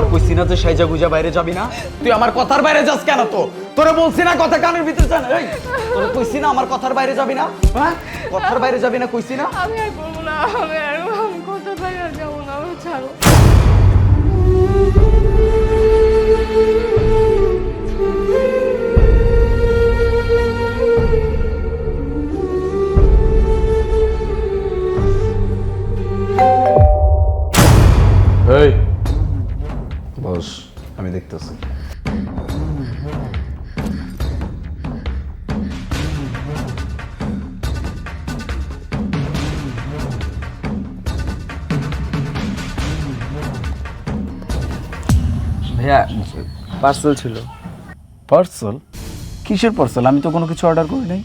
কতবার কইছি না যে সাইজা গুজা বাইরে যাবি না? তুই আমার কথার বাইরে যাস কেন তো? তোরে বলছি না কথা কানের ভিতরে জান এই তোরে কইছি না আমার কথার বাইরে যাবি না? হ্যাঁ? কথার বাইরে যাবি না কইছি না? আমি আর করব না আমি আর আমি কোথাও বাইরে আর যাব না আমি ছাড়ো। এই বস আমি দেখতেছি ভাইয়া পার্সেল ছিল। পার্সেল কিসের পার্সেল আমি তো কোনো কিছু অর্ডার করি নাই।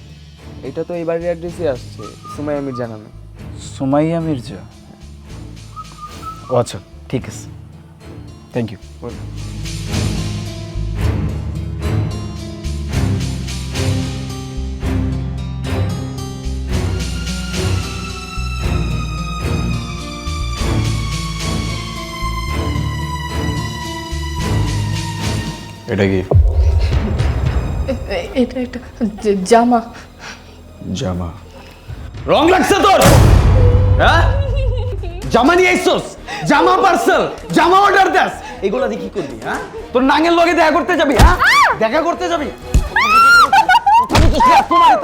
এটা তো এই বাড়ির অ্যাড্রেসে আসছে সুমাই আমির জানানো। সুমাইয়া মির্জা? ও আচ্ছা ঠিক আছে। থ্যাংক ইউ এটা কি? এটা একটা জামা। জামা। রং লাগছে তোর! হ্যাঁ? জামা নিয়ে আইছস জামা পার্সেল জামা অর্ডার দাস। এগুলা দিয়ে কি করবি হ্যাঁ? তোর নাঙ্গের লগে দেখা করতে যাবি হ্যাঁ? দেখা করতে যাবি?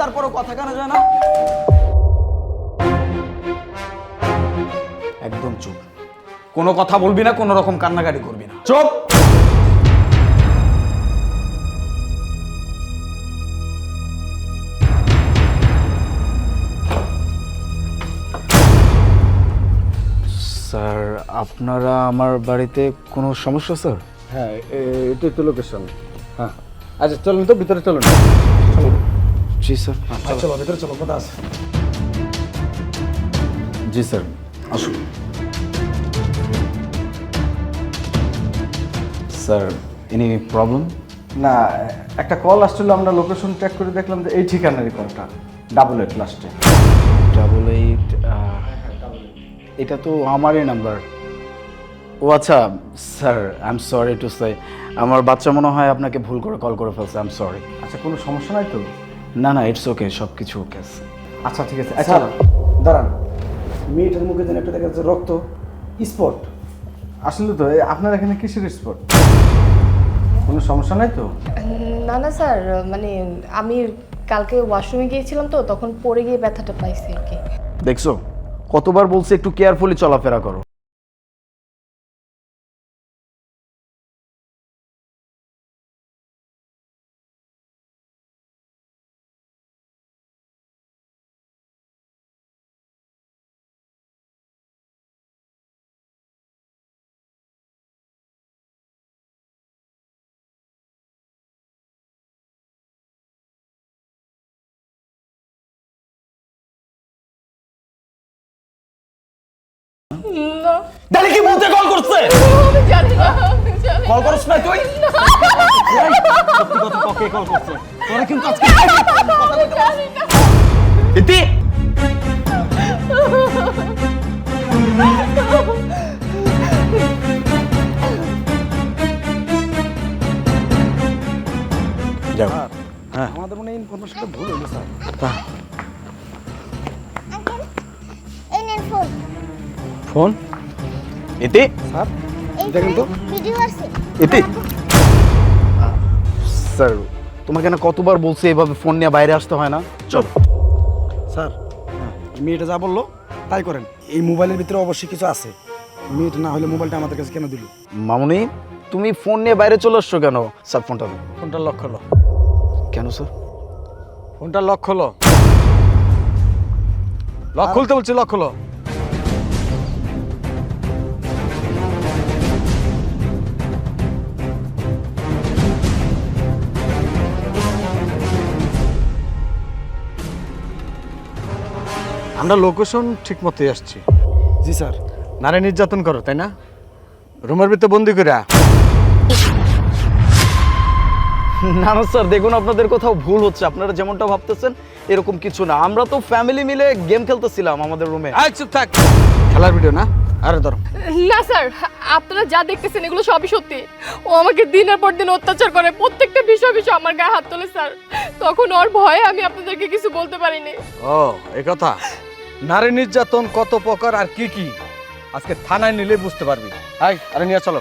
তারপরও কথা কানা যায় না। একদম চুপ। কোনো কথা বলবি না, কোনো রকম কান্নাকাটি করবি না। চুপ! আপনারা আমার বাড়িতে কোনো সমস্যা স্যার? হ্যাঁ এ- এটাই তো লোকেশন হ্যাঁ। আচ্ছা চলুন তো ভিতরে চলুন। জি স্যার। চলো ভিতরে চলো কথা আছে। জি স্যার আসুন। স্যার এনি প্রবলেম না একটা কল আসছিল আমরা লোকেশন ট্র্যাক করে দেখলাম যে এই ঠিকানারই কলটা ডাবল এইট লাস্টে ডাবল এইট এটা তো আমারই নাম্বার ও আচ্ছা sir I am sorry to say আমার বাচ্চা মনে হয় আপনাকে ভুল করে কল করে ফেলছে আই এম সরি আচ্ছা কোনো সমস্যা নাই তো? না না ইটস ওকে সব কিছু ওকে আছে আচ্ছা ঠিক আছে। আচ্ছা দাঁড়ান। মেয়েটার মুখে যেন একটা দেখা যাচ্ছে রক্ত। স্পট। আসলে তো আপনার এখানে কিসের স্পট? কোনো সমস্যা নাই তো? না না স্যার মানে আমি কালকে ওয়াশরুমে গিয়েছিলাম তো তখন পড়ে গিয়ে ব্যথাটা পাইছি আর কি। দেখছ কতবার বলছে একটু কেয়ারফুলি চলাফেরা করো। তাহলে কি বলতে কল করছে? না কল করছ না তুই? সত্যি কথা কল করছে। তোরা কিন্তু আজকে ইতি। যাও। হ্যাঁ। আমাদের মনে হয় ইনফরমেশনটা ভুল হলো স্যার। এই নেন ফোন। ফোন। ইতি স্যার। দেখেন তো। ইতি স্যার তোমাকে না কতবার বলছি এভাবে ফোন নিয়ে বাইরে আসতে হয় না? চল স্যার মেয়েটা যা বলল তাই করেন। এই মোবাইলের ভিতরে অবশ্যই কিছু আছে। মেয়েটা না হলে মোবাইলটা আমাদের কাছে কেন দিল? মামুনি তুমি ফোন নিয়ে বাইরে চলে আসছো কেন? স্যার ফোনটা ফোনটা লক হলো কেন স্যার? ফোনটা লক হলো লক খুলতে বলছি লক হলো আমরা লোকেশন ঠিক মতোই আসছি। জি স্যার। নারী নির্যাতন করো তাই না? রুমের ভিতরে বন্দি করে না না স্যার দেখুন আপনাদের কোথাও ভুল হচ্ছে। আপনারা যেমনটা ভাবতেছেন এরকম কিছু না। আমরা তো ফ্যামিলি মিলে গেম খেলতেছিলাম আমাদের রুমে চুপ থাক। খেলার ভিডিও না? আরে ধরো। না স্যার আপনারা যা দেখতেছেন এগুলো সবই সত্যি। ও আমাকে দিনের পর দিন অত্যাচার করে প্রত্যেকটা বিষয় বিষয় আমার গায়ে হাত তোলে স্যার। তখন ওর ভয়ে আমি আপনাদেরকে কিছু বলতে পারিনি। ও এ কথা? নারী নির্যাতন কত প্রকার আর কি কি? আজকে থানায় নিলে বুঝতে পারবি। আয় আরে নিয়ে চলো।